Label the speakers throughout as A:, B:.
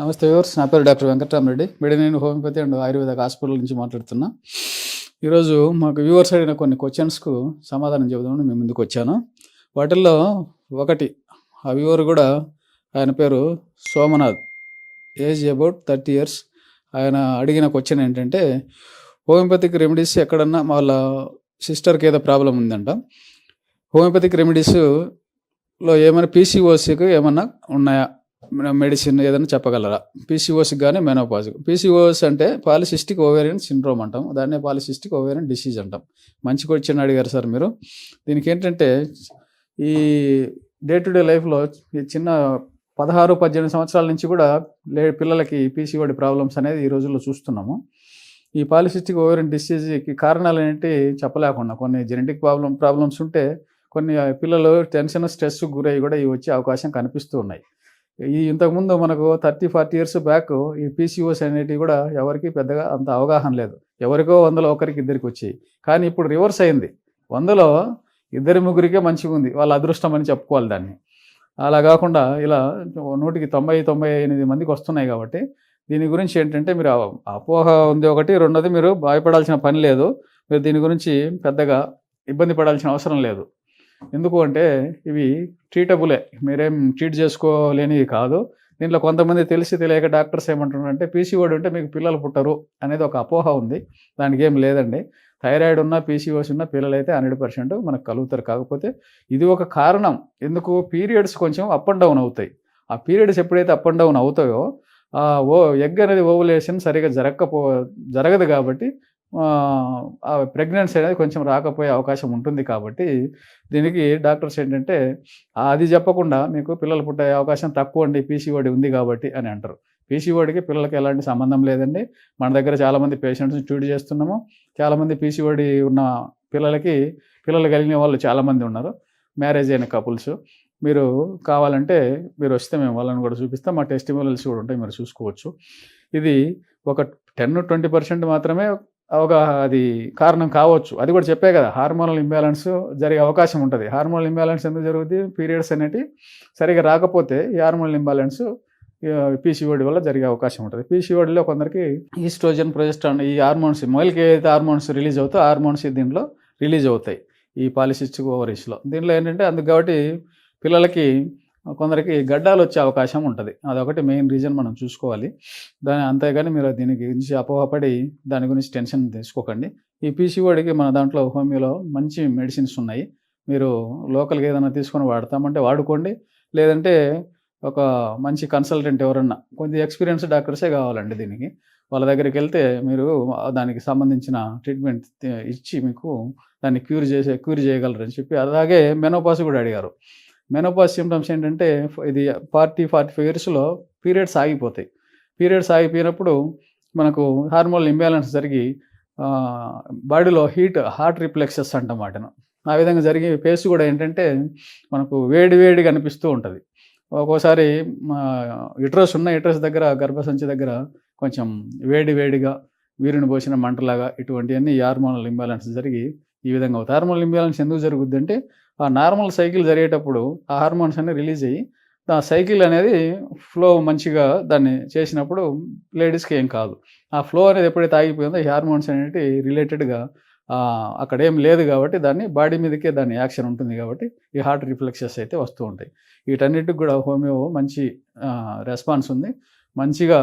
A: నమస్తే వ్యూవర్స్ నా పేరు డాక్టర్ వెంకటరామరెడ్డి. నేను హోమియోపతి అండ్ ఆయుర్వేద హాస్పిటల్ నుంచి మాట్లాడుతున్నా. ఈరోజు మాకు వ్యూవర్స్ అడిగిన కొన్ని క్వశ్చన్స్కు సమాధానం చెబుదామని మేము ముందుకు వచ్చాను. వాటిల్లో ఒకటి ఆ వ్యూవర్ కూడా ఆయన పేరు Somnath. Age about thirty years. ఆయన అడిగిన క్వశ్చన్ ఏంటంటే హోమియోపతిక్ రెమెడీస్ ఎక్కడన్నా వాళ్ళ సిస్టర్కి ఏదో ప్రాబ్లం ఉందంట. హోమియోపతిక్ రెమెడీస్లో ఏమైనా పీసీఓసీకి ఏమన్నా ఉన్నాయా? మెడిసిన్ ఏదైనా చెప్పగలరా? పీసీఓస్కి కానీ మెనోపాజ్ పీసీఓఎస్ అంటే పాలిసిస్టిక్ ఓవేరియన్ సిండ్రోమ్ అంటాం. దాన్నే పాలిసిస్టిక్ ఓవేరియన్ డిసీజ్ అంటాం. మంచి క్వశ్చన్ అడిగారు సార్ మీరు. దీనికి ఏంటంటే ఈ డే టు డే లైఫ్లో ఈ చిన్న పదహారు పద్దెనిమిది సంవత్సరాల నుంచి కూడా లే పిల్లలకి పీసీఓడి ప్రాబ్లమ్స్ అనేది ఈ రోజుల్లో చూస్తున్నాము. ఈ పాలిసిస్టిక్ ఓవేరియన్ డిసీజ్కి కారణాలు ఏంటి చెప్పలేకుండా కొన్ని జెనెటిక్ ప్రాబ్లం ప్రాబ్లమ్స్ ఉంటే కొన్ని పిల్లలు టెన్షన్ స్ట్రెస్ గురై కూడా ఇవి వచ్చే అవకాశం కనిపిస్తూ ఉన్నాయి. ఈ ఇంతకుముందు మనకు థర్టీ ఫార్టీ ఇయర్స్ బ్యాక్ ఈ పీసీఓస్ అనేటివి కూడా ఎవరికి పెద్దగా అంత అవగాహన లేదు. ఎవరికో వందలో ఒకరికి ఇద్దరికి వచ్చాయి. కానీ ఇప్పుడు రివర్స్ అయింది. వందలో ఇద్దరి ముగ్గురికే మంచిగా ఉంది. వాళ్ళ అదృష్టం అని చెప్పుకోవాలి దాన్ని. అలా కాకుండా ఇలా నూటికి తొంభై తొంభై ఎనిమిది మందికి వస్తున్నాయి కాబట్టి దీని గురించి ఏంటంటే మీరు అపోహ ఉంది ఒకటి రెండోది మీరు భయపడాల్సిన పని లేదు. మీరు దీని గురించి పెద్దగా ఇబ్బంది పడాల్సిన అవసరం లేదు. ఎందుకు అంటే ఇవి ట్రీటబులే మీరేం ట్రీట్ చేసుకోలేనివి కాదు. దీంట్లో కొంతమంది తెలిసి తెలియక డాక్టర్స్ ఏమంటున్నారంటే పీసీఓడి ఉంటే మీకు పిల్లలు పుట్టరు అనేది ఒక అపోహ ఉంది. దానికి ఏం లేదండి. థైరాయిడ్ ఉన్న పీసీఓస్ ఉన్న పిల్లలు అయితే హండ్రెడ్ పర్సెంట్ మనకు కలుగుతారు. కాకపోతే ఇది ఒక కారణం. ఎందుకు? పీరియడ్స్ కొంచెం అప్ అండ్ డౌన్ అవుతాయి. ఆ పీరియడ్స్ ఎప్పుడైతే అప్ అండ్ డౌన్ అవుతాయో ఓ ఎగ్ అనేది ఓవులేషన్ సరిగా జరగకపో జరగదు కాబట్టి ప్రెగ్నెన్సీ అనేది కొంచెం రాకపోయే అవకాశం ఉంటుంది కాబట్టి దీనికి డాక్టర్స్ ఏంటంటే అది చెప్పకుండా మీకు పిల్లలు పుట్టే అవకాశం తక్కువ అండి పీసీఓడి ఉంది కాబట్టి అని అంటారు. పీసీఓడికి పిల్లలకి ఎలాంటి సంబంధం లేదండి. మన దగ్గర చాలామంది పేషెంట్స్ని ట్రీట్ చేస్తున్నాము. చాలామంది పీసీఓడి ఉన్న పిల్లలకి పిల్లలు కలిగిన వాళ్ళు చాలామంది ఉన్నారు. మ్యారేజ్ అయిన కపుల్స్ మీరు కావాలంటే మీరు వస్తే మేము వాళ్ళని కూడా చూపిస్తాం. మా టెస్టిమోనల్స్ కూడా ఉంటాయి మీరు చూసుకోవచ్చు. ఇది ఒక టెన్ ట్వంటీ పర్సెంట్ మాత్రమే ఒక అది కారణం కావచ్చు. అది కూడా చెప్పే కదా హార్మోనల్ ఇంబ్యాలెన్స్ జరిగే అవకాశం ఉంటుంది. హార్మోనల్ ఇంబ్యాలెన్స్ ఎందుకు జరుగుతుంది పీరియడ్స్ అనేటివి సరిగా రాకపోతే ఈ హార్మోనల్ ఇంబ్యాలెన్స్ పీసీఓడి వల్ల జరిగే అవకాశం ఉంటుంది. పీసీఓడిలో కొందరికి ఈస్ట్రోజన్ ప్రొజెస్ట్రాన్ ఈ హార్మోన్స్ మొయిల్కి ఏదైతే హార్మోన్స్ రిలీజ్ అవుతాయో హార్మోన్స్ దీంట్లో రిలీజ్ అవుతాయి ఈ పాలిసిస్టిక్ ఓవరీస్లో. దీంట్లో ఏంటంటే అందుకు కాబట్టి పిల్లలకి కొందరికి గడ్డాలు వచ్చే అవకాశం ఉంటుంది. అదొకటి మెయిన్ రీజన్ మనం చూసుకోవాలి. దాని అంతేగాని మీరు దీని గురించి అపోహపడి దాని గురించి టెన్షన్ తీసుకోకండి. ఈ పీసీఓడికి మన దాంట్లో హోమియోలో మంచి మెడిసిన్స్ ఉన్నాయి. మీరు లోకల్గా ఏదైనా తీసుకొని వాడతామంటే వాడుకోండి. లేదంటే ఒక మంచి కన్సల్టెంట్ ఎవరన్నా కొంచెం ఎక్స్పీరియన్స్ డాక్టర్సే కావాలండి దీనికి. వాళ్ళ దగ్గరికి వెళ్తే మీరు దానికి సంబంధించిన ట్రీట్మెంట్ ఇచ్చి మీకు దాన్ని క్యూర్ చేసే క్యూర్ చేయగలరని చెప్పి అలాగే మెనోపాస్ కూడా అడిగారు. మెనోపాస్ సింటమ్స్ ఏంటంటే ఇది ఫార్టీ ఫార్టీ ఫైవ్ ఇయర్స్లో పీరియడ్స్ ఆగిపోతాయి. పీరియడ్స్ ఆగిపోయినప్పుడు మనకు హార్మోన్ ఇంబ్యాలెన్స్ జరిగి బాడీలో హీట్ హార్ట్ రిఫ్లెక్సెస్ అంటాం ఆ విధంగా జరిగే ఫేస్ కూడా ఏంటంటే మనకు వేడి వేడిగా అనిపిస్తూ ఉంటుంది. ఒక్కోసారి ఇట్రస్ ఉన్న ఇట్రస్ దగ్గర గర్భసంచి దగ్గర కొంచెం వేడి వేడిగా వీరిని పోసిన మంటలాగా ఇటువంటివన్నీ హార్మోనల్ ఇంబ్యాలెన్స్ జరిగి ఈ విధంగా హార్మోన్ ఇంబ్యాలెన్స్ ఎందుకు జరుగుద్ది అంటే ఆ నార్మల్ సైకిల్ జరిగేటప్పుడు ఆ హార్మోన్స్ అన్ని రిలీజ్ అయ్యి ఆ సైకిల్ అనేది ఫ్లో మంచిగా దాన్ని చేసినప్పుడు లేడీస్కి ఏం కాదు. ఆ ఫ్లో అనేది ఎప్పుడైతే ఆగిపోయిందో ఈ హార్మోన్స్ అనేవి రిలేటెడ్గా అక్కడ ఏం లేదు కాబట్టి దాన్ని బాడీ మీదకే దాని యాక్షన్ ఉంటుంది కాబట్టి ఈ హార్ట్ రిఫ్లెక్సెస్ అయితే వస్తూ ఉంటాయి. వీటన్నిటికి కూడా హోమియో మంచి రెస్పాన్స్ ఉంది. మంచిగా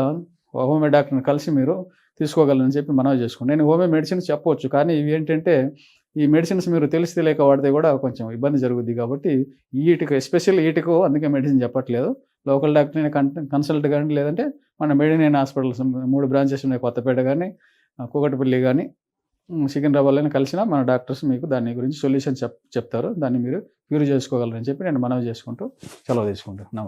A: హోమియో డాక్టర్ని కలిసి మీరు తీసుకోగలరని చెప్పి మనవి చేసుకోండి నేను హోమియో మెడిసిన్ చెప్పవచ్చు. కానీ ఇవి ఏంటంటే ఈ మెడిసిన్స్ మీరు తెలిసి తెలియక వాడితే కూడా కొంచెం ఇబ్బంది జరుగుద్ది కాబట్టి ఈటికి ఎస్పెషల్ ఈటికో అందుకే మెడిసిన్ చెప్పట్లేదు. లోకల్ డాక్టర్ని కన్సల్ట్ కానీ లేదంటే మన మెడినైన్ హాస్పిటల్స్ మూడు బ్రాంచెస్ ఉన్నాయి కొత్తపేట కానీ కూకటిపల్లి కానీ సికింద్రాబాద్లోనే కలిసిన మన డాక్టర్స్ మీకు దాని గురించి సొల్యూషన్ చెప్ చెప్తారు. దాన్ని మీరు క్యూర్ చేసుకోగలరని చెప్పి నేను మనవి చేసుకుంటూ సెలవు తీసుకుంటాను నమస్తే.